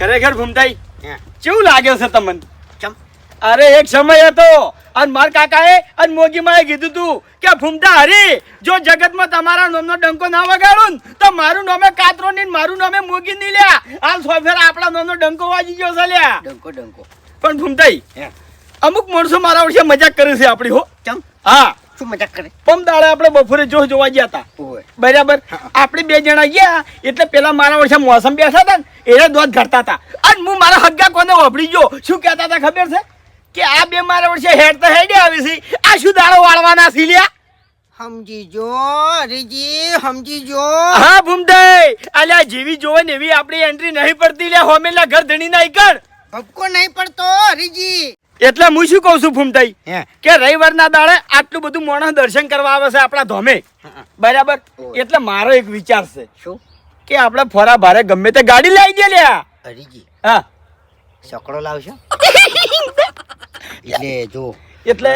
ખરેખર ભૂમતાઈ. કેવું લાગે છે તમને? અરે એક સમય હતો અને માર કાકાએ અને મોગી માએ કીધું તું કે ભૂમતા હરી જો જગતમાં તમારા નામનો ડંકો ના વગાડું ને તો મારું નામે કાતરો ની મારું નામે મોગી ની લ્યા. હાલ સોફેર આપણા નામનો ડંકો વાજી ગયો છે લ્યા. ડંકો ડંકો. પણ ભૂમતાઈ. અમુક માણસો મારા વર્ષે મજાક કરે છે આપણી હો. ચમ હા. શું મજાક કરે. પમ દાડે આપણે બપોરે જો જોવા ગયા હતા બરાબર? આપણે બે જણા ગયા એટલે પેલા મારા વર્ષે મોસમ બેઠા હતા ને એને દોધ ઘડતા હતા અને હું મારા હગ્ગા કોને વાપરી ગયો? શું કહેતા હતા ખબર છે? કે આ બે મારા વર્ષે હેડ તો હેડે આવી છે. આ શું દાડો વાળવાના છે લ્યા? સમજી જો હરીજી સમજી જો હા ભૂમદાઈ અલ્યા જેવી જોવે ને એવી આપણી એન્ટ્રી નહીં પડતી લે હોમેલા ઘર ધણી ના ઈકણ ભપકો નહીં પડતો હરીજી. એટલે હું શું કહું છું ફૂમતાઈ કે રવિવારના દાડે આટલું બધું માણસ દર્શન કરવા આવે છે આપણા ધોમે. બરાબર? એટલે મારો એક વિચાર છે શું? કે આપણે ફરા ભારે ગમે તે ગાડી લાવી દે લ્યા હરીજી હા. સકડો લાવશો? એટલે જો એટલે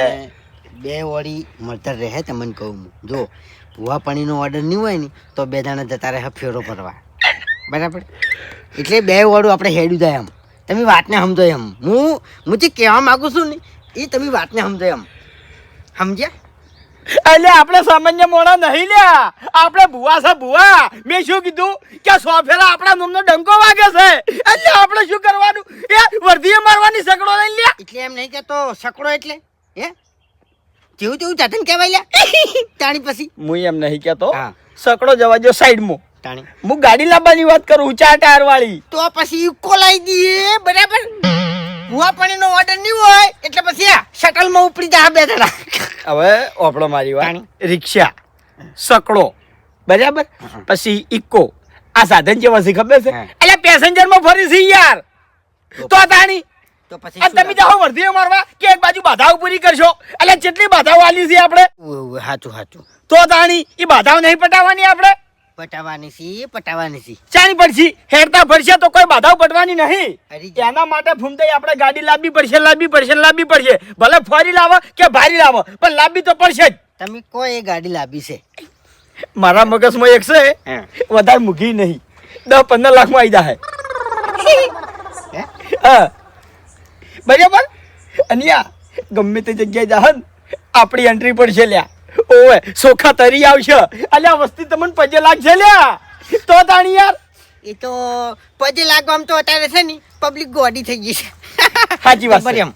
બે વળી મળતર રહે તમને કહું હું. જો ભૂવા પાણીનો ઓર્ડર નહીં હોય ને તો બે દાણા જતા રહે ફેરો ભરવા. બરાબર? એટલે બે વાળું આપણે હેડ્યું જાય એમ તમે વાતને સમજો એમ. હું હું જે કહેવા માગું છું ને એ તમે વાતને સમજો એમ. સમજ્યા? એટલે આપણે સામાન્ય મોણા નહીં લ્યા. આપણે ભુવા છે ભુવા. મેં શું કીધું? કે સોફેરા આપણા નોમનો ડંકો વાગે છે. એટલે આપણે શું કરવાનું? એ વર્ધીએ મારવાની સકડો લઈ લ્યા. એટલે એમ નહીં કેતો સકડો એટલે હે? જેવું તેવું જાતન કહેવાય લ્યા. તાણી પછી. હું એમ નહીં કેતો હા. સકડો જવા જો સાઈડમાં. તાણી હું ગાડી લાવવાની વાત કરું ચાર ટાયર વાળી તો પછી ઇકો લાવી દઈએ બરાબર? ભૂવા પાણીનો ઓર્ડર નહીં હોય એટલે પછી આ શટલમાં ઉપડી જા બે જણા. હવે ઓપડો મારી વાત. રિક્ષા સકડો બરાબર? પછી ઇકો આ સાધન જેવા છે ખબર છે? એટલે પેસેન્જરમાં ફરી છે યાર. તો તાણી. તો પછી આ તમે જાઓ વર્ધીઓ મારવા કે એક બાજુ બાધાઓ પૂરી કરશો? એટલે જેટલી બાધાઓ આલી છે આપણે. સાચું સાચું તો તાણી એ બાધાઓ નહીં પટાવવાની આપણે? પટાવાની સી પટાવાની સી ચાની પડશે હેરતા ફરશે તો કોઈ બાધાઓ પટવાની નહીં. એના માટે ફૂમતાઈ આપણે ગાડી લાવવી પડશે લાવવી પડશે લાવવી પડશે. ભલે ફરી લાવો કે ભારી લાવો પણ લાવવી તો પડશે જ. તમે કોઈ ગાડી લાવી છે? મારા મગજમાં એક છે વધારે મૂકી નહીં. દસ પંદર લાખમાં આવી જાય હા? બરાબર? અને યા ગમે તે જગ્યાએ જાહન આપણી એન્ટ્રી પડશે લ્યા. ઓવે સોખા તરી આવશે. અલ્યા વસ્તી તમને પજે લાગશે લ્યા. તો તાણી યાર. એ તો પજે લાગવામાં તો અત્યારે છે ને પબ્લિક ગોડી થઈ ગઈ છે. સાચી વાત છે.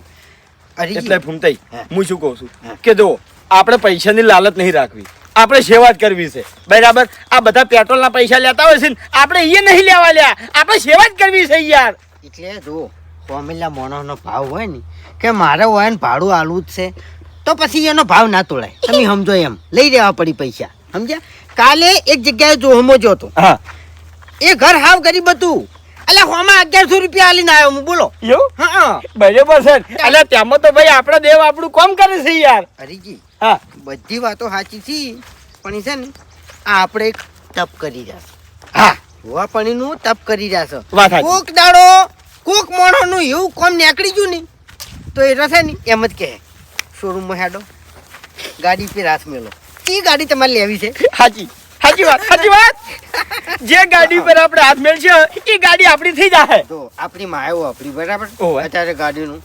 એટલે ફૂમતાઈ હું. શું કહું છું? કે જો આપણે પૈસાની લાલચ નહીં રાખવી. આપણે સેવા જ કરવી છે. બરાબર? આ બધા પેટ્રોલના પૈસા લેતા હોય છે ને આપણે એ નહીં લેવા લ્યા. આપણે સેવા જ કરવી છે યાર. એટલે જો ફોર્મ્યુલા મોણોનો ભાવ હોય ને કે મારે હોય ને ભાડું આલવું જ છે. તો પછી એનો ભાવ ના તોડાય. તમે સમજો એમ. લઈ દેવા પડી પૈસા. સમજ્યા? કાલે એક જગ્યાએ જોહમો જોતો હા. એ ઘર હાવ ગરીબ હતું. એટલે હોમાં અગિયારસો રૂપિયા આલીને આવ્યો હું બોલો. એવું? હા. બરાબર છે. એટલે તેમાં તો ભાઈ આપણે દેવ આપણું કોમ કરે છે યાર. હરીજી હા. બધી વાતો સાચી છે પણ છે ને આ આપણે એક તપ કરી રહ્યા હા. હોવા પાણીનું તપ કરી રહ્યા છો. કોક દાડો કોક મોણોનું એવું કોમ નીકળી ગયું ને તો એ રસે ને એમ જ કહે. શોરૂમમાં હેડો. ગાડી પે રાસ મેલો. એ ગાડી તમારે લેવી છે? હાજી સાચી વાત સાચી વાત. જે ગાડી પર આપણે હાથ મેળશે એ ગાડી આપણી થઈ જાય તો આપણી માયો આપણી બરાબર? અત્યારે ગાડીનું.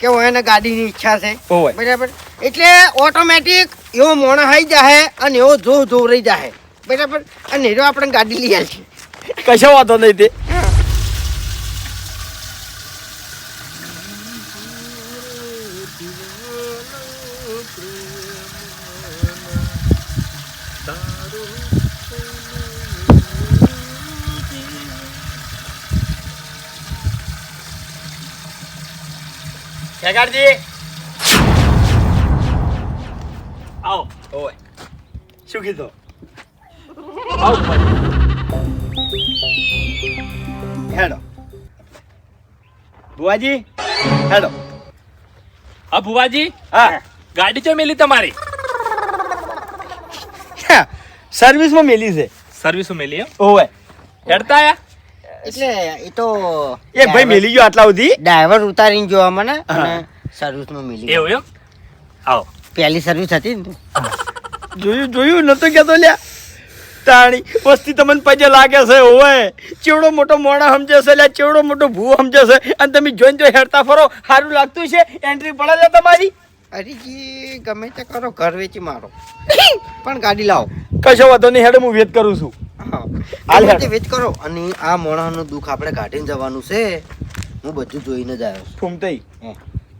કે હોય એને ગાડીની ઈચ્છા છે. બરાબર? એટલે ઓટોમેટિક એવો મોણ હાઈ જાહે અને એવો જો જો રહી જાહે. બરાબર? અને એરો આપણે ગાડી લઈ આવીએ. કશો વાંધો નહીં તે. ખેગાડજી આવો ઓય શું કીધું આવો હેડો બુઆજી હેડો હા ભુવાજી? હા. ગાડી ચો મેલી તમારી? સર્વિસમાં મેલી છે. સર્વિસો મેલી એમ? ઓવે. હેડતા આયા? એટલે એ તો એ ભાઈ મિલી ગયો આટલા સુધી? ડ્રાઈવર ઉતારીને જોવા મને હા. સર્વિસ સર્વિસમાં મિલી ગયો. એવું એમ? આવો. પહેલી સર્વિસ હતી ને જોયું જોયું નતો કેતો લ્યા. તાણી વસ્તી તમને પજે લાગે છે ઓય ચેવડો મોટો મોણા સમજે છે લ્યા ચેવડો મોટો ભૂ સમજે છે. અને તમે જોઈને જો હેરતા ફરો સારું લાગતું છે એન્ટ્રી પડે છે તમારી. અરેજી ગમે તે કરો ઘર વેચી મારો. પણ ગાડી લાવો. કશો વાંધો નહીં હેડે હું વેચ કરું છું. હા. હાલ હેડ. વેચ કરો. અને આ મોણાનું દુઃખ આપણે કાઢીને જવાનું છે. હું બધું જોઈને જ આવ્યો ફૂમતઈ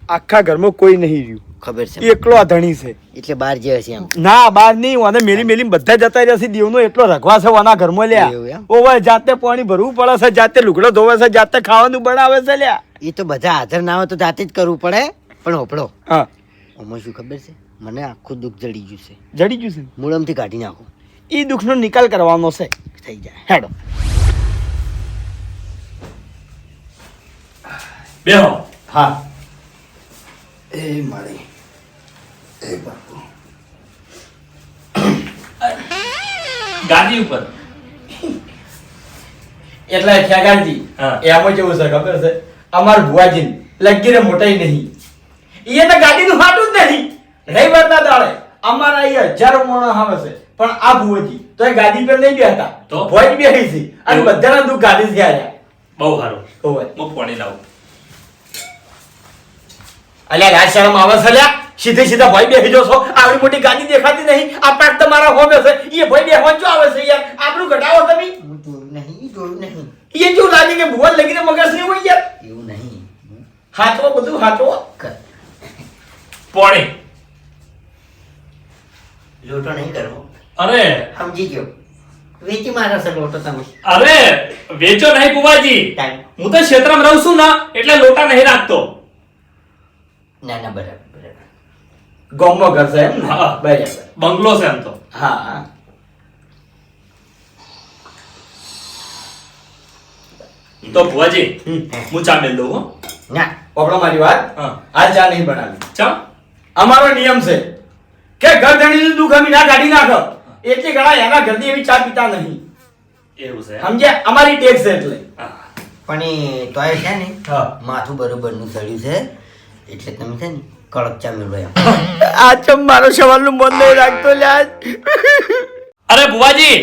આખા ઘરમાં કોઈ નહીં રહ્યું. ખબર છે એકલો આ ધણી છે. એટલે બહાર જે હશે એમ. ના બાર નહીં વાને મેલી મેલી બધા જતા રહ્યા છે. દેવનો એટલો રખવા છે વાના ઘરમાં લ્યા? ઓવે જાતે પાણી ભરવું પડે છે જાતે લુગડો ધોવે છે જાતે ખાવાનું બનાવે છે લ્યા. એ તો બધા હાજર ના હોય તો જાતે જ કરવું પડે. પણ હોપડો હા. આમાં શું ખબર છે? મને આખું દુઃખ જડી ગયું છે. જડી ગયું છે? મૂળમથી કાઢી નાખો. એ દુઃખનો નિકાલ કરવાનો છે. થઈ જાય. હેડો. બેહો. હા. એ મારી. એ બાપુ. ગાડી ઉપર. એટલે હા. એમાં કેવું છે ખબર છે? અમાર ભુવાજી લગીરે મોટાઈ નહીં. એ તો ગાડીનું હાટું જ નહીં. રવિવારના દાડે અમારા અહીંયા હજારો મોણા આવે છે. પણ આ ભુવજી તો એ ગાડી પર નહીં બેહતા. તો? ભોજ બેહી છે. અને બધાના દુઃખ ગાડી આવ્યા બહુ સારું. ઓવે હું પાણી લાવું. અલ્યા લાજ શરમ આવે છે અલ્યા. સીધે સીધા ભાઈ બેહી જો છો. આવડી મોટી ગાડી દેખાતી નહીં. આ પાક તમારા હોમે છે. એ ભાઈ બેહવાનું શું આવે છે યાર? આપણું ઘટાવો તમે? હું જોયું નહીં જોયું નહીં. એ જો લાગે કે ભુવન લગીને મગજ નહીં હોય યાર? એવું નહીં. હાચવો બધું હાચવો. કર. પાણી. લોટો નહીં કરવો અરે. સમજી ગયો. વેચી મારો છે લોટો તમે. અરે વેચો નહીં બુવાજી હું તો ક્ષેત્રમાં રહું છું ના એટલે લોટા નહીં રાખતો. ના ના બરાબર બરાબર. ગોમમાં ઘર છે એમ હા. બરાબર. બંગલો છે એમ તો. હા. તો ભુવાજી હું ચા મેલ દઉં હો. ના. પકડો મારી વાત. હા. આ ચા નહીં બનાવી. ચા? અમારો નિયમ છે કે ઘર ધણીનું દુઃખ અમે ના કાઢી નાખો. એટલે ઘણા એના ઘરની એવી ચા પીતા નહીં. એવું છે? સમજે સમજ્યા? અમારી ટેક્સ છે એટલે. પણ એ તોય છે ને માથું બરોબરનું સડ્યું છે એટલે તમે છે ને કડક ચા મેળવ્યા આ ચમ મારો સવાલનું મન નહીં રાખતો લ્યા. અરે બુવાજી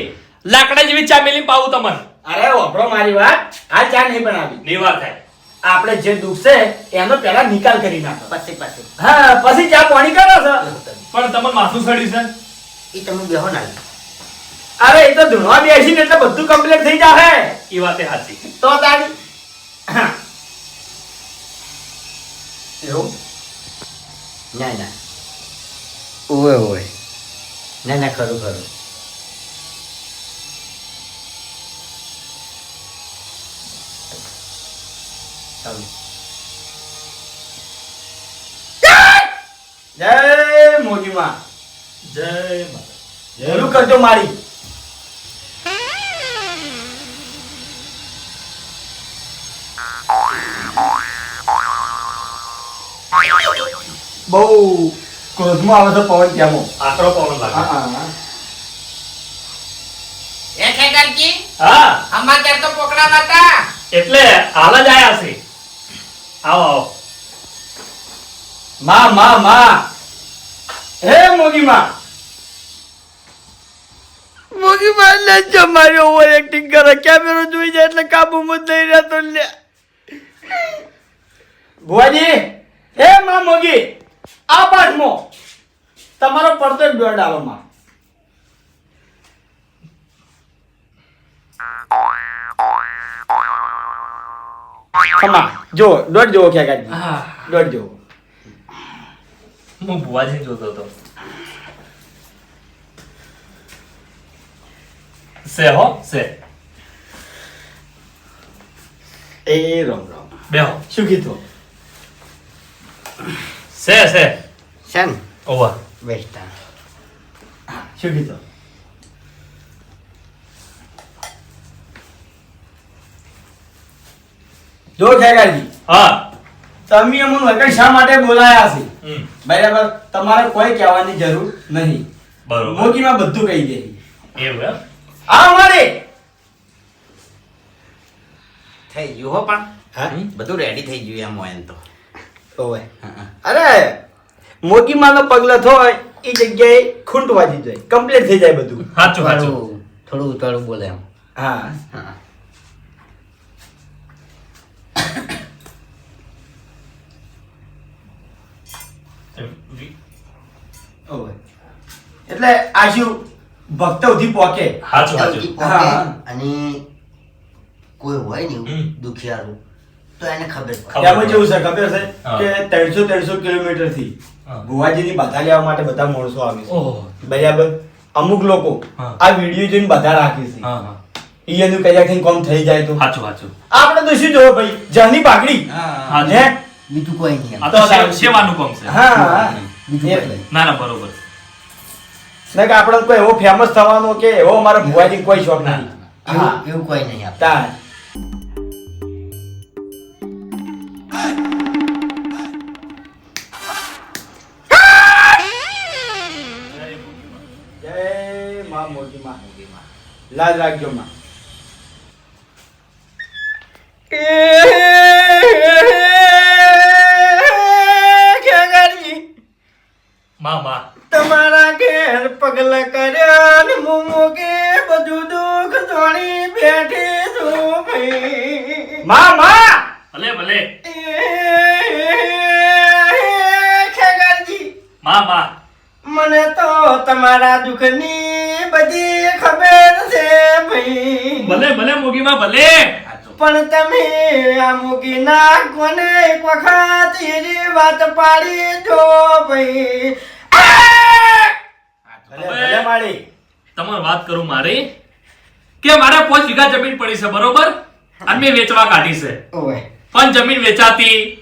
લાકડા જેવી ચા મેલી પાવું તમને. અરે વાપરો મારી વાત. આ ચા નહીં બનાવી. વાત થાય. આપણે જે દુખશે એનો પહેલા નિકાલ કરી નાખો. પછી પછી. હા પછી ચા પાણી કરો છો. પણ તમને માથું સડ્યું છે? એ તમે બેહો ના. અરે એ તો ધૂણવા બેસીને એટલે બધું કમ્પ્લીટ થઈ જાહે. એ વાતે સાચી. તો તારી એવું? ના ના. ઓય ઓય ના ના ખરું ખરું. ચાલો જય મોજીમાં જય માતા ભલું કરજો મારી. બહુ ક્રોધમાં આવે છે પવન ત્યાંમાં આકરો પવન લાગે. હા, હા. એ ખેગરજી હા. સમાચાર તો પોકડા નતા. એટલે હાલ જ આયા છે આવો આવો. માં માં માં. હે મોગી માં મોગી માં ને જ મારી ઓવર એક્ટિંગ કરે. કેમેરો જોઈ જાય એટલે કાબુમાં જ નહીં રહેતો લે. ભુવાજી હે માં મોગી આ પાઠમાં તમારો પડતો દોડ આવો માં. ખમા. જો દોડ જોવો ક્યાં કાઢી હા. દોડ જોવો. હું બુવાજી જોતો હતો. સે હો સે. એ રામ રામ. બેહો શું કીધું? સે સે. છે ને ઓવા. બેસતા. શું કીધું? જો ખેગાજી હા. તમે અમને વગર શા માટે બોલાયા છે? બરાબર તમારે કોઈ કહેવાની જરૂર નહીં. બરોબર. મોગીમાં બધું કહી દે. એવું આ અમારે. થઈ ગયું હો પણ. હા? બધું રેડી થઈ ગયું એમ હોય એમ તો. ઓવે. અરે મોગીમાં નો પગલો થોય એ જગ્યાએ ખૂંટ વાજી જાય. કમ્પ્લીટ થઈ જાય બધું. સાચું સાચું થોડું થોડું ઉતાળું બોલે એમ. હા. હા. એટલે આ શું ભક્ત ઉધી પોકે. હાચું હાચું. અને કોઈ હોય ને દુખિયારું. તો એને ખબર એમાં જેવું છે ખબર છે? કે ત્રણસો ત્રણસો કિલોમીટરથી ગુવાજી ની બાધા લેવા માટે બધા માણસો આવે છે. બરાબર? અમુક લોકો આ વીડિયો જોઈને બધા રાખે છે. હા હા. ઈ એનું કયાકથી કોમ થઈ જાય તો? સાચું સાચું આપણે તો શું જોવો ભાઈ? જહની પાકડી હા? હે. બીજું કોઈ નહીં આ તો સેવાનું કામ છે હા બીજું કોઈ ના ના બરોબર ને કે આપણે કોઈ એવો ફેમસ થવાનો કે એવો અમારા ભુવાજી કોઈ શોખ નહીં હા એવું કોઈ નહીં માં લાજ રાખજો માં માં માં તમારા ઘેર પગલ કર્યા ને મોમો કે બધું દુઃખ જોડી બેઠી છું ભાઈ. માં માં ભલે. ભલે ખેગરજી. મને તો તમારા દુઃખની બધી ખબર છે ભાઈ. ભલે ભલે મોગીમાં ભલે. પણ તમે આ મૂકી નાખોને એક વખત એની વાત પાડી દો ભાઈ. તમારે વાત કરું મારી? કે મારે પાંચ વીઘા જમીન પડી છે બરોબર? અને મેં વેચવા કાઢી છે. પણ જમીન વેચાતી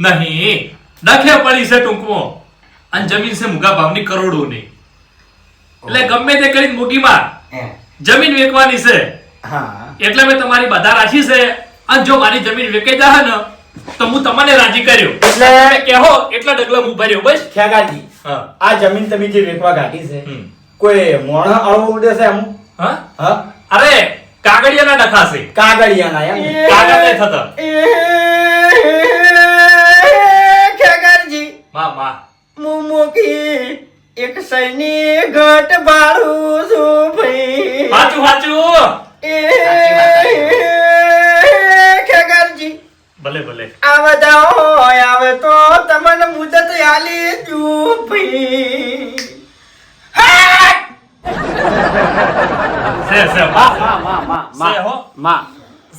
નહીં. ડખે પડી છે ટૂંકમાં. અને જમીન છે મુગા ભાવની કરોડોની. એટલે ગમે તે કરીને મૂકીમાં એમ જમીન વેચવાની છે. એટલે મેં તમારી બધા રાખી છે. અને જો મારી જમીન વેચાઈ જાય ને તો હું તમને રાજી કર્યો. એટલે- કહો એટલા ડગલા હું ભર્યો બસ. ખેગાજી હા આ જમીન તમે જે વેચવા કાઢી છે કોઈ મોણ અળવો ઉડે છે એમ? હા? હા. અરે કાગળિયાના ડખા છે. કાગળિયાના એમ? નહીં થતા. ખેગાજી માં માં. મુમુકી એક સૈનિક ઘટ બાળું છું ભાઈ. હાચું હાચું. એ ભલે ભલે. આ બધા હોય આવે તો તમને મુદત આલી ચૂપી. સે સે માં, માં, માં, માં, છે હો. માં.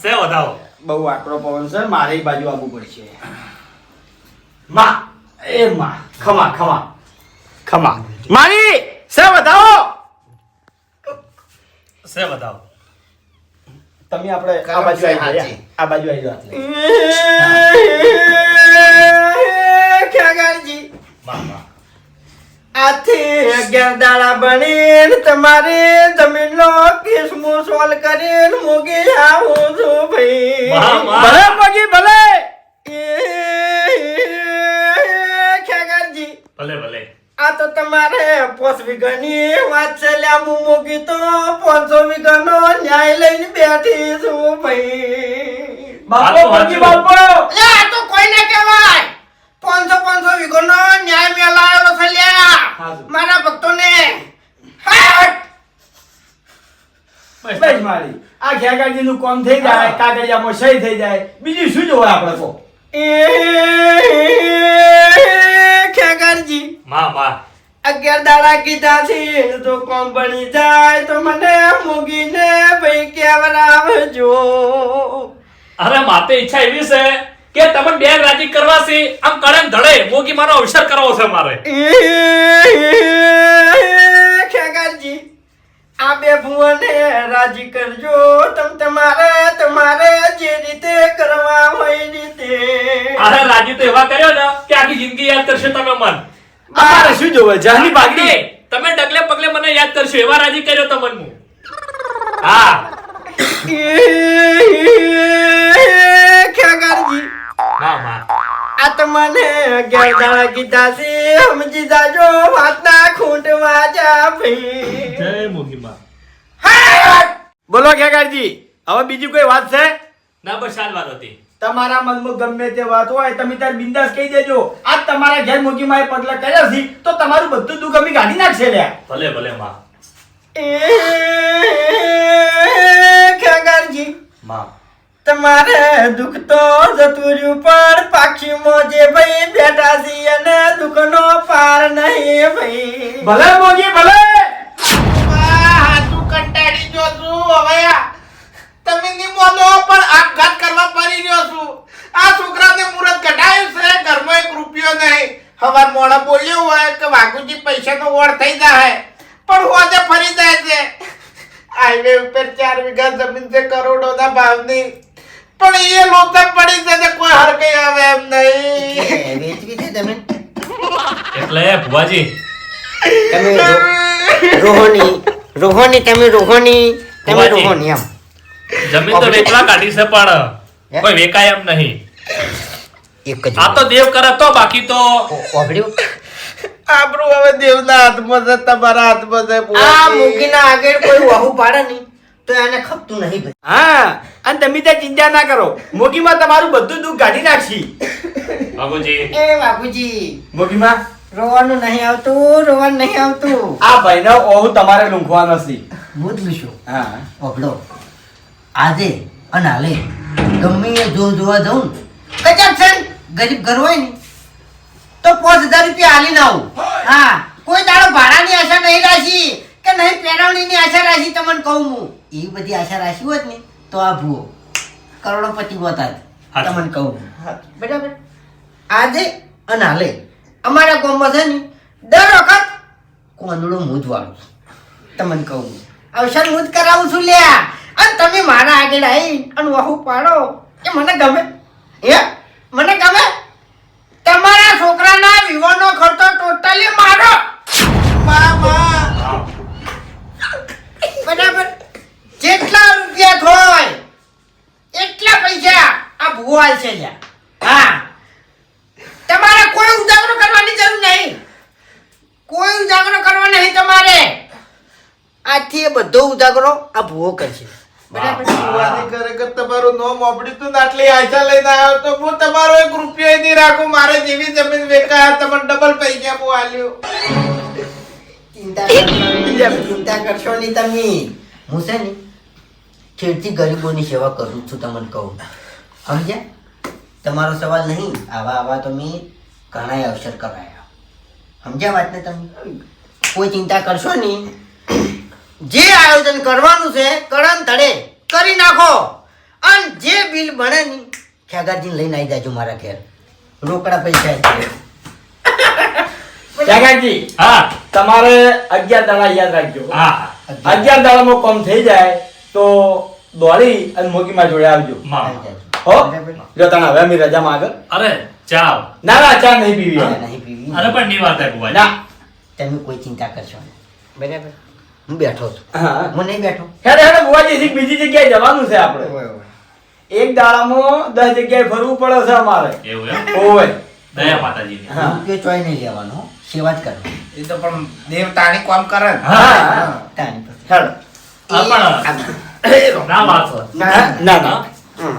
સે વધાવો. બહુ આકરો પવન છે મારી બાજુ આવવું પડશે. માં. એ માં ખમા ખમા. ખમા. મારી સે વધાવો. સે વધાવો. તમે આપણે આ બાજુ આવી આ બાજુ આવી માં માં આથી અગિયાર દાડા બનીને તમારે જમીનનો કિસ્મો સોલ કરીને મૂકી આવું છું ભાઈ. ભલે મૂકી ભલે. આ તો તમારે પોસ વીઘાની વાત છે હું મૂકી તો પાંચસો વીઘાનો ન્યાય લઈને બેઠી છું ભાઈ બાપો હાચું, બાપો લે આ તો કોઈને કહેવાય પાંચસો પાંચસો વીઘોનો ન્યાય મેલાયેલો છે લ્યા મારા ભક્તોને! બસ મારી આ ઘેગાજી નું કોમ થઈ જાય કાગળિયામાં સહી થઈ જાય બીજું શું જોવા આપણે કો ખેગારજી માં માં. અગિયાર દાડા કીધા છે તો કોમ બની જાય તો મને મૂકીને ભાઈ કેવડાવજો અરે માતે ઈચ્છા એવી છે કે તમે બે રાજી કરવા છે આમ કડમ ધડે મોગી મારો અવસર કરવો છે મારે. ખેગાજી આ બે ભુવને રાજી કરજો તમ તમારે તમારે જે રીતે કરવા હોય રીતે અરે રાજી તો એવા કર્યો ને કે આખી જિંદગી યાદ કરશે તમે મન અમારે શું જોવે? જાની પાગડી તમે ડગલે પગલે મને યાદ કરશો એવા રાજી કર્યો તમને હું હા. ખેગારજી માં માં આ તમને અગિયાર દાડા કીધા છે સમજી જાજો વાતના ખૂંટ જા ભાઈ. જય મોગી બોલો ખેગારજી હવે બીજી કોઈ વાત છે? ના બસ જ વાત હતી. તમારા મનમાં ગમે તે વાત હોય તમે તાર બિંદાસ કહી દેજો. આજ તમારા ઘેર મોગી માએ પગલા કર્યા છે તો તમારું બધું દુઃખ અમે કાઢી નાખશે લે ભલે ભલે માં. એ ખેગારજી માં. તમારે દુઃખ તો જતું રહ્યું પણ પાક્ષીમાં મોજે ભાઈ બેઠા છે અને દુઃખનો પાર નહીં ભાઈ. ભલે મોગી ભલે. હાથું કંટાળી ગયો છું હવે. તમે ની બોલો પણ આપઘાત કરવા પડી ગયો છું. આ છોકરાને મુરત ઘટાયું છે ઘરમાં એક રૂપિયો નહીં. હવાર મોડા બોલ્યો હોય કે વાઘુજી પૈસાનો વળ થઈ જાય પણ હોજે ફરી જાય છે. હાઈવે ઉપર ચાર વીઘા જમીન છે કરોડોના ભાવની. પણ એ લોચા પડી છે કોઈ હરકઈ આવે એમ નહીં. વેચવી છે તમે? એટલે ભુવાજી તમે રોહોની રોહોની તમે રોહોની તમે. રોહોની એમ. જમીન તો વેચવા કાઢી છે પણ કોઈ વેકાય એમ નહીં. એક જ આ તો દેવ કરે તો બાકી તો ઓ- ઓભળ્યું? આબરૂ હવે દેવના હાથમાં છે તમારા હાથમાં છે આ. મૂકીના આગળ કોઈ વાહુ પાડે નહીં તો એને ખપતું નહીં હા અને તમે ત્યાં ચિંતા ના કરો. મોગીમાં તમારું બધું દુઃખ કાઢી નાખશી. બાપુજી. એ બાપુજી મોગીમાં? રોવાનું નહીં આવતું રોવાનું નહીં આવતું. આ ભાઈનો ઓહુ તમારે લૂંખવા છે. બદલું છું હા. ઓભળો આજે અને હાલે ગમે એ જો જોવા જઉં ને કચાક છે ગરીબ ઘર હોય ને તો પાંચ હજાર રૂપિયા હાલીને આવું. હા કોઈ દાડો ભાડાની આશા નહીં રાખી કે નહીં પેરવણીની આશા રાખી તમને કહું હું. એ બધી આશા રાખી હોત ને તો આ ભૂવો. કરોડોપતિ હોતા. તમને કહું બરાબર? આજે અને હાલે અમારા ગામમાં છે ને દર વખત કોંદડો હું જ વાળું તમને કહું. અવસર હું જ કરાવું છું લ્યા. અને તમે મારા આગળ આવી અને વહુ પાડો, એ મને ગમે. હે? મને ગમે? તમારા છોકરાના વિવાહનો ખર્ચો ટોટલી મારો. બરાબર. જેટલા રૂપિયા હોય એટલા પૈસા આ ભૂવાલ છે લ્યા. હા. તમારે કોઈ ઉજાગરો કરવાની જરૂર નહીં. કોઈ ઉજાગરો કરવો નહીં તમારે. આથી એ બધો ઉજાગરો આ ભૂવો કરશે. તમારું નોમ આપડ્યું તું આટલી આશા લઈને આવ્યો તો હું તમારો એક રૂપિયો નહીં રાખું મારે જેવી જમીન વેચાયા તમને ડબલ પૈસા હું આલ્યો. ચિંતા કરશો- નહીં તમે. હું છે ને છેડથી ગરીબોની સેવા કરું છું તમને કહું. સમજ્યા? તમારો સવાલ નહીં. આવા આવા તો મેં ઘણા અવસર કરાયા. સમજ્યા વાતને તમે? કોઈ ચિંતા કરશો નહીં. જે આયોજન કરવાનું છે કળમ ધડે કરી નાખો. અને જે બિલ બને ને ખેગારજીને લઈને આવી જાજો મારા ઘેર. રોકડા પૈસા ખેગારજી હા. તમારે અગિયાર દાડા યાદ રાખજો. હા. અગિયાર દાડામાં કોમ થઈ જાય તો દોડી અને મોગીમાં જોડે આવજો. હો? જો તને હવે અમે રજા આગળ. અરે ચા ના ના ચા નહીં પીવી. નહીં પીવી. અરે પણ ની વાત ના. તમે કોઈ ચિંતા કરશો બરાબર? હું બેઠો છું. હા. હું નહીં બેઠો. હેડે હેડે બુવાજી બીજી જગ્યાએ જવાનું છે આપણે. એક દાડામાં દસ જગ્યાએ ફરવું પડે છે અમારે. એવું એમ? ઓય. દયા માતાજી હા. કે ચોય નહીં લેવાનો હો. સેવા જ કરવાની. એ તો પણ દેવ તાણી કોમ કરે હા. તાણી હેડે. પણ ના. વાત ના ના ના. હમ.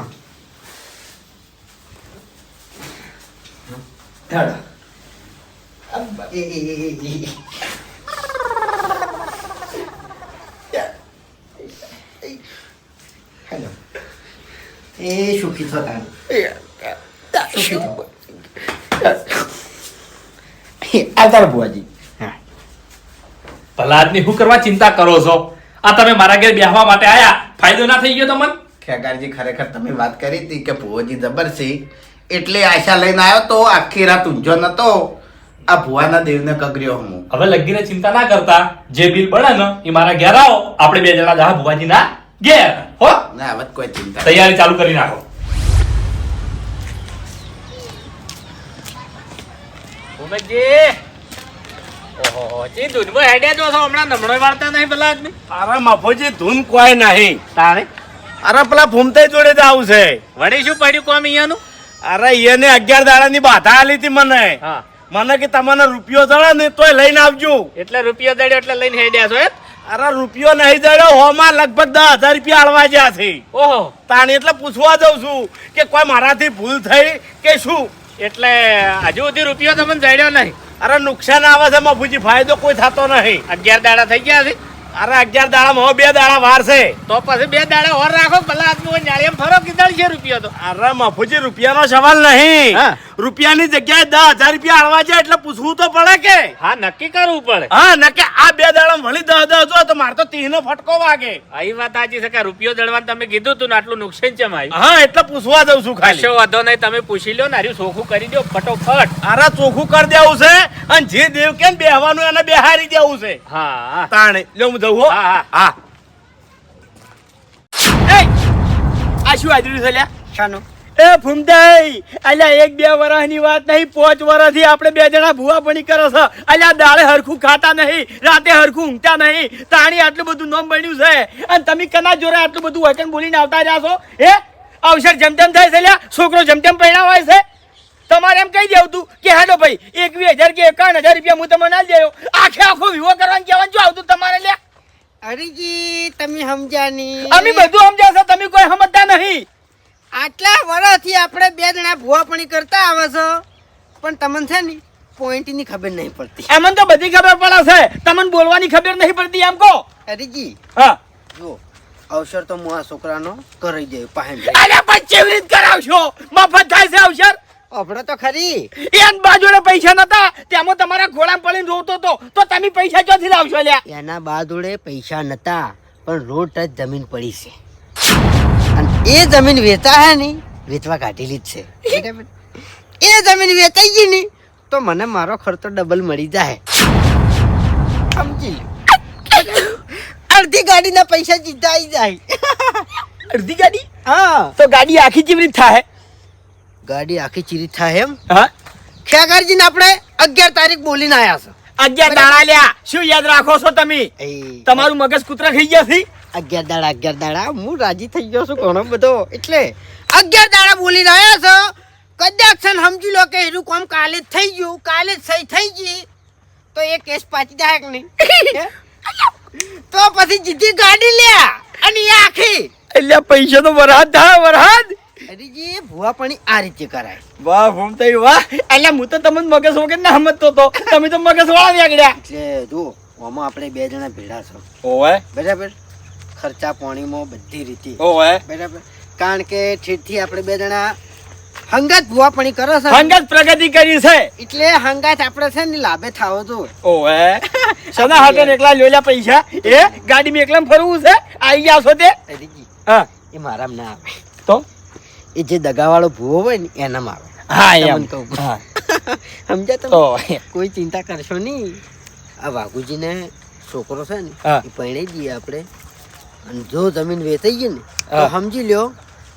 હેડો એ, એ, એ, એ, એ. હેલો. એ સુખી થો તાની. સુખી થો. આ તાર ભલા આદમી શું કરવા ચિંતા કરો છો? આ તમે મારા ઘેર બેહવા માટે આયા. ફાયદો ના થઈ ગયો તમને? ખેગારજી ખરેખર તમે વાત કરી હતી કે ભુવાજી જબર છે એટલે આશા લઈને આવ્યો તો આખી રાત ઊંઝો નતો. આ ભુવાના દેવને કગર્યો હું હવે લગીને ચિંતા ના કરતા. જે બિલ બને ને એ મારા ઘેર આવો. આપણે બે જણા જા ભુવાજી ના ઘેર હો? ના વાત કોઈ ચિંતા નહીં. તૈયારી ચાલુ કરી નાખો. અરે મફોજી ધૂન કોઈ નહીં. તારે? અરે પેલા ફૂમતાઈ જોડે જ આવું છે. વળી શું પડ્યું કોમ અહીંયાનું? અરે એને અગિયાર દાડાની બાધા આલી હતી મને. હા. મને કે તમને રૂપિયો દળે ને તોય લઈને આવજો. એટલે રૂપિયો દડ્યો એટલે લઈને હેડ્યા છો એમ? અરે રૂપિયો નહીં જડ્યો હોમાં લગભગ દસ હજાર રૂપિયા આલવા જ્યાં છે. ઓહો. તાણી એટલે પૂછવા જઉં છું કે કોઈ મારાથી ભૂલ થઈ કે શું? એટલે હજુ સુધી રૂપિયો તમને જડ્યો નહીં. અરે નુકસાન આવે છે મફુજી ફાયદો કોઈ થતો નહીં. અગિયાર દાડા થઈ ગયા છે. અરે અગિયાર દાડા બે દાડા વાર છે. તો પછી બે દાડા ઓર રાખો ભલા આદમી નાળી ફરો કીધા છે રૂપિયો તો. અરે મફુજી રૂપિયાનો સવાલ નહીં. રૂપિયાની જગ્યાએ દસ હજાર રૂપિયા આલવા છે એટલે પૂછવું તો પડે કે? હા નક્કી કરવું પડે. હા નક્કી આ બે દાડા મળી દસ દસ જો તો મારે તો તીનો ફટકો વાગે. આવી વાત સાચી છે કે રૂપિયો દળવાનું તમે કીધું તું ને આટલું નુકસાન છે મારી. હા એટલે પૂછવા દઉં છું ખાલી. કશો વાંધો નહીં તમે પૂછી લો ને હાર્યું ચોખ્ખું કરી દો ફટોફટ. અરે ચોખ્ખું કરી દેવું છે અને જે દેવ કેમ બેહવાનું એને બેહારી દેવું છે. હા. હા તાણે લ્યો હું જઉં હો હા, હા. એ આ શું આજર્યું છે લ્યા? શાનું? એ ફૂમદાઈ અલ્યા એક બે વર્ષની વાત નહીં પાંચ વર્ષથી આપણે બે જણા ભૂવા પણી કરો છો. અલ્યા દાળે હરખું ખાતા નહીં રાતે હરખું ઊંઘતા નહીં તાણી આટલું બધું નોમ બન્યું છે. અને તમે કના જોડે આટલું બધું વચન બોલીને આવતા રહ્યા છો? હે? અવસર જેમ તેમ થાય છે લ્યા છોકરો જેમ તેમ હોય છે. તમારે એમ કહી દેવું તું કે હેડો ભાઈ એકવીસ હજાર કે એકાવન હજાર રૂપિયા હું તમને ના દેવો આખે આખો વિવો કરવાનું કહેવાનું જો આવતું તમારે લ્યા. અરેજી તમે સમજાની. અમે બધું સમજાશે તમે કોઈ સમજતા નહીં. આટલા વર્ષથી આપણે બે જણા ભુવાપણી કરતા આવે છો. પણ તમને છે ને પોઈન્ટની ખબર નહીં પડતી. એમને તો બધી ખબર પડે છે. તમને બોલવાની ખબર નહીં પડતી એમ કહો. હરીજી હા. જો અવસર તો હું આ છોકરાનો કરી જાય પાહે અરે પણ કેવી રીત કરાવશો? મફત થાય છે અવસર? અભડો તો ખરી. એન બાજુડે પૈસા નતા તેમાં તમારા ઘોડા પડીને રોતો તો તો તમે પૈસા ક્યાંથી લાવશો લ્યા? એના બાજુડે પૈસા નતા પણ રોડ ટચ જમીન પડી છે. અને એ જમીન વેચા હે ને વેચવા કાઢેલી જ છે. એ જમીન વેચાઈ ગઈ ને તો મને મારો ખર્ચો ડબલ મળી જાય. સમજી અડધી ગાડીના પૈસા સીધા આવી જાય. અડધી ગાડી? હા. તો ગાડી આખી રીત થાય? ગાડી આખી ચીરી થાય એમ? હા? ખેગારજીને આપણે અગિયાર તારીખ બોલીને આયા છે. અગિયાર દાડા લ્યા. શું યાદ રાખો છો તમે? એ તમારું મગજ કૂતરા ખાઈ ગયા છે? અગિયાર દાડા અગિયાર દાડા. હું રાજી થઈ ગયો છું ઘણો બધો. એટલે અગિયાર દાડા બોલી આયા છો? કદાચ છે સમજી લો કે એનું કામ કાલે જ થઈ ગયું. કાલે જ સહી થઈ ગઈ. તો એ કેસ પાછી જાય કે નહીં? તો પછી જીધી ગાડી લ્યા. અને આખી. એટલે પૈસા તો વરહાદ થાય વરહાદ. અરેજી ભુવા પણ આ રીતે કરાય. વાહ ભૂમતાઈ વાહ. એટલે હું તો તમને મગજ વગર ના સમજતો તો તમે તો મગજ વાળા નીકળ્યા એટલે જો આમાં આપણે બે જણા ભેળા છો. ઓવે. બરાબર? ખર્ચા પાણીમાં બધી રીતે. ઓવે. બરાબર? કારણ કે ઠેઠથી આપણે બે જણા હંગાત ભુવા પણ કરો છો. હંગાત પ્રગતિ કરી છે. એટલે હંગાત આપણે છે ને લાભે થાવો તો. ઓવે. સના હાટે એકલા લોલા પૈસા? એ ગાડીમાં એકલા ફરવું છે? આઈ ગયા છો તે? હા. એ મારામ ના આવે. તો? એ જે દગાવાળો ભૂવો હોય ને એનામાં આવે. હા એમ. કહું. હા. સમજ્યા તમે? કોઈ ચિંતા કરશો નહીં. આ વાઘુજીને છોકરો છે ને એ પરણાઈ દઈએ આપણે. અને જો જમીન વેચાઈ ગઈ ને તો સમજી લ્યો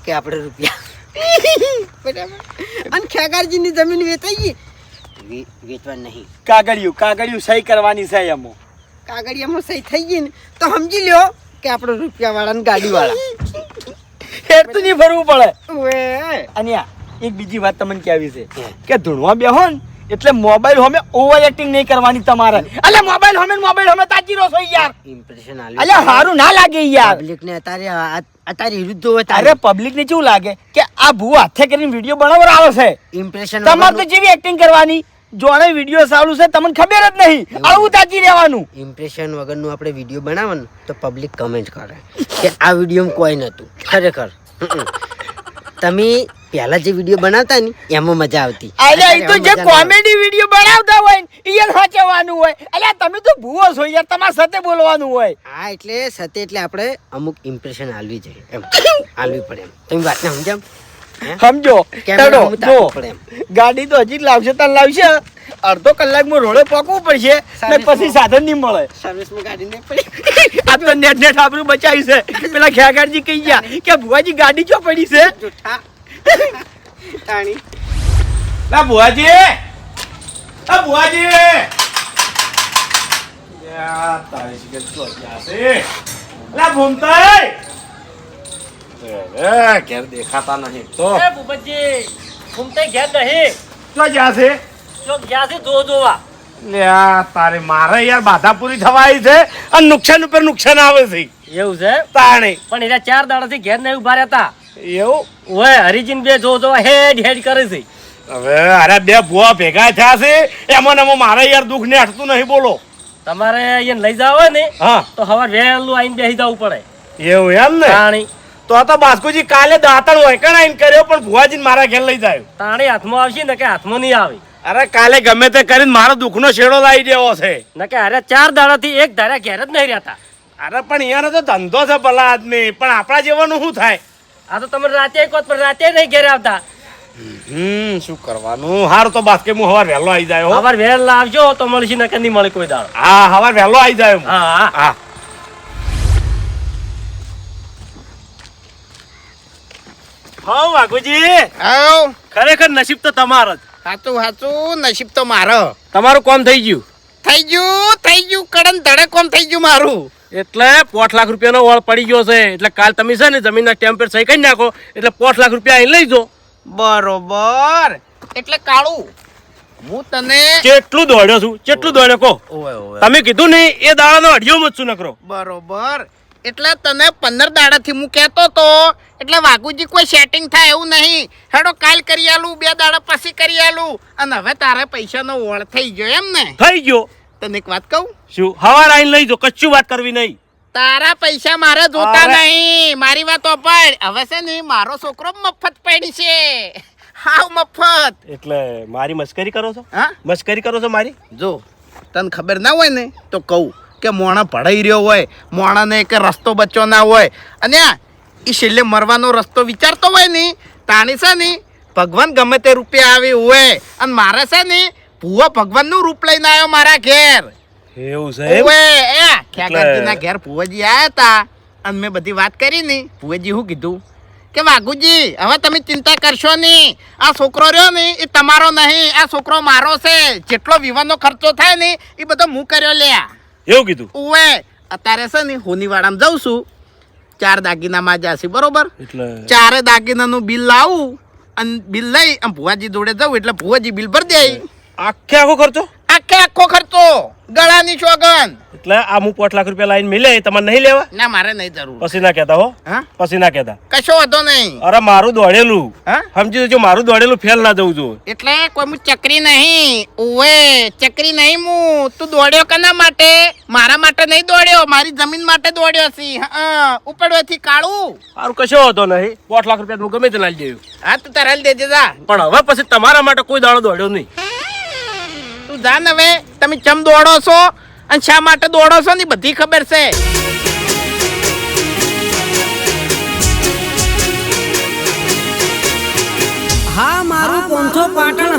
કે આપણે રૂપિયા બરાબર. અને ખેગારજીની જમીન વેચાઈ ગઈ? વેચવા નહીં. કાગળિયું કાગળિયું સહી કરવાની છે એમો. કાગળિયામાં સહી થઈ ગઈ ને તો સમજી લ્યો કે આપણે રૂપિયા વાળા ને ગાડી વાળા હેઠતું નહીં ફરવું પડે અને એક બીજી વાત તમને કેવી છે કે ધૂણવા બેહો ને એટલે મોબાઈલ હોમે ઓવર એક્ટિંગ નહીં કરવાની તમારે. અલે મોબાઈલ હોમે મોબાઈલ હમે તાજી રહો છો યાર. ઇમ્પ્રેશન અલે હારું ના લાગે યાર. પબ્લિક ને અત્યારે આ- અત્યારે વિરુદ્ધ હોય તારે. પબ્લિક ને કેવું લાગે? કે આ ભૂ હાથે કરીને વીડિયો બનાવવા આવે છે. ઇમ્પ્રેશન તમારે તો જેવી એક્ટિંગ કરવાની. જોણે વીડિયો સારું છે તમને ખબર જ નહીં. આવું તાજી રહેવાનું. ઇમ્પ્રેશન વગરનું આપણે વીડિયો બનાવવાનું તો પબ્લિક કમેન્ટ કરે કે આ વિડીયોમાં કોઈ નહોતું ખરેખર. તમે પહેલા જે વીડિયો બનાવતા ને એમાં મજા આવતી. અલે એ તો જે. કોમેડી વીડિયો બનાવતા હોય ને એ સાચવવાનું હોય. અલ્યા તમે તો ભૂવો છો યાર તમારા સાથે બોલવાનું હોય. હા એટલે સાથે એટલે આપણે અમુક ઇમ્પ્રેશન આલવી જોઈએ એમ. આલવી પડે એમ. તમે વાતને સમજામ હે? સમજો. ચડો જો. ગાડી તો હજી લાવશે તાર લાવશે. અડધો કલાકમાં રોડે પોકવું પડશે. ને પછી સાધન નહીં મળે. સર્વિસમાં ગાડી નહીં પડી. આ તો નેટ નેટ આબરૂ બચાવી છે. પેલા ખેગાડજી કહી ગયા કે ભુવાજી ગાડી ચો પડી છે? તાણી. લા ભુવાજી. આ ભુવાજી. યા તારી શિકર ક્યાં છે લા ભૂમતાઈ. એ ઘેર દેખાતા નહીં. તો? એ ભૂપતજી ઘૂમતે ઘેર નહીં. તો જ્યાં છે? જોવા લ્યા તારે મારે યાર બાધા પૂરી થવાય છે અને નુકસાન ઉપર નુકસાન આવે છે. એવું છે? તાણે. પણ એના ચાર દાડાથી ઘેર નહીં ઊભા રહેતા. એવું? ઓય હરિજીન બે જો જોવા હેડ હેડ કરે છે. હવે અરે બે ભૂવા ભેગા થયા છે એમાં એમાં મારે યાર દુઃખ ને હટતું નહીં બોલો. તમારે અહીંયા લઈ જાવ ને હા. તો હવે વહેલું આવીને બેસી જવું પડે. એવું એમ ને? તાણી. તો આ તો બાસ્કુજી કાલે દાંતણ હોય કણાઈને કર્યો પણ ભુવાજી મારા ઘેર લઈ જાય. તાણી હાથમાં આવશે ને કે હાથમાં નહીં આવે? અરે કાલે ગમે તે કરીને મારો દુઃખનો છેડો લાવી દેવો છે. ને કે અરે ચાર દાડાથી એક ધારા ઘેર જ નહીં રહેતા. અરે પણ અહીંયાનો તો ધંધો છે ભલા આદમી. પણ આપણા જેવાનું શું થાય? આ તો તમે રાતે કહો પણ રાતે નહીં ઘેર આવતા. હમ શું કરવાનું? હારું તો બાસ્કે હું હવાર વહેલો આવી જાય. હવાર વહેલા આવજો તો મળશે ને કે નહીં મળે કોઈ દાડો. હા હવાર વહેલો આવી જાય હા. હા. હા વાઘુજી. આવ. ખરેખર નસીબ તો તમારો જ. સાચું સાચું નસીબ તો મારો. તમારું કોમ થઈ ગયું. થઈ ગયું થઈ ગયું કડન ધડે કોમ થઈ ગયું મારું. એટલે પોઠ લાખ રૂપિયાનો વળ પડી ગયો છે. એટલે કાલ તમે છે ને જમીનના ટેમ્પેર પર સહી કરી નાખો. એટલે પોઠ લાખ રૂપિયા અહીં લઈ જો. બરોબર. એટલે કાળું હું તને કેટલું દોડ્યો છું? કેટલું દોડ્યો કહો? તમે કીધું ને એ દાડાનો અડિયો મત છું નકરો. બરોબર. એટલે તને પંદર દાડાથી હું કહેતો તો એટલે વાઘુજી કોઈ સેટિંગ થાય એવું નહીં. હેડો કાલ કરી આલું બે દાડા પછી કરી આલું. અને હવે તારા પૈસાનો ઓળ થઈ ગયો એમ ને? થઈ ગયો. તને એક વાત કહું? શું? હવાર આઈને લઈ જો કશું વાત કરવી નહીં. તારા પૈસા મારે જોતા નહીં. મારી વાત પણ હવે છે ને મારો છોકરો મફત પડી છે. હાવ મફત. એટલે મારી મસ્કરી કરો છો? હા? મસ્કરી કરો છો મારી? જો તને ખબર ના હોય ને તો કહું. કે મોણા ભળાઈ રહ્યો હોય મોણાને કે રસ્તો બચ્યો ના હોય. અને એ છેલ્લે મરવાનો રસ્તો વિચારતો હોય નહીં તાણી છે નહીં ભગવાન ગમે તે રૂપે આવી હોય. અને મારે છે નહીં ભૂવા ભગવાનનું રૂપ લઈને આવ્યો મારા ઘેર. એવું છે એ ખ્યાગરજીના ઘેર ભુવાજી આયા હતા. અને મેં બધી વાત કરી નહીં ભુવાજી શું કીધું કે વાઘુજી હવે તમે ચિંતા કરશો નહીં આ છોકરો રહ્યો ને એ તમારો નહીં આ છોકરો મારો છે. જેટલો વિવાહનો ખર્ચો થાય ને એ બધો હું કર્યો લ્યા. એવું કીધું? ઓવે અત્યારે છે ને હોનીવાડામાં જાઉં છું. ચાર દાગીનામાં જાશે બરોબર? એટલે ચારે દાગીનાનું બિલ લાવું અને બિલ લઈ અને ભુવાજી જોડે જવું એટલે ભુવાજી બિલ ભરી દે. આખે આખો ખર્ચો? આખે આખો ખર્ચો? ગળાની ચોગન એટલે આ હું પોઠ લાખ રૂપિયા લાઈન મિલે તમારે નહીં લેવા? ના મારે નહીં જરૂર. પછી ના કહેતા હો. હા? પછી ના કહેતા. કશો વાંધો નહીં. અરે મારું દોડેલું. હા? સમજી જો મારું દોડેલું ફેલ ના જવું જોઈએ. એટલે કોઈ હું ચકરી નહીં. ઓવે ચકરી નહીં હું તું દોડ્યો કના માટે? મારા માટે નહીં દોડ્યો. મારી જમીન માટે દોડ્યો છી. હા ઉપડવાથી કાળું. મારું કશો હતો નહીં. પોઠ લાખ રૂપિયા હું ગમે તે લાવી દેવું હા તું તારા દેજે જા. પણ હવે પછી તમારા માટે કોઈ દાડો દોડ્યો નહીં. તું જાન હવે, તમે ચમ દોડો છો? અને શા માટે દોડો છો ને બધી ખબર છે. હા, મારું પોંથો પાટણ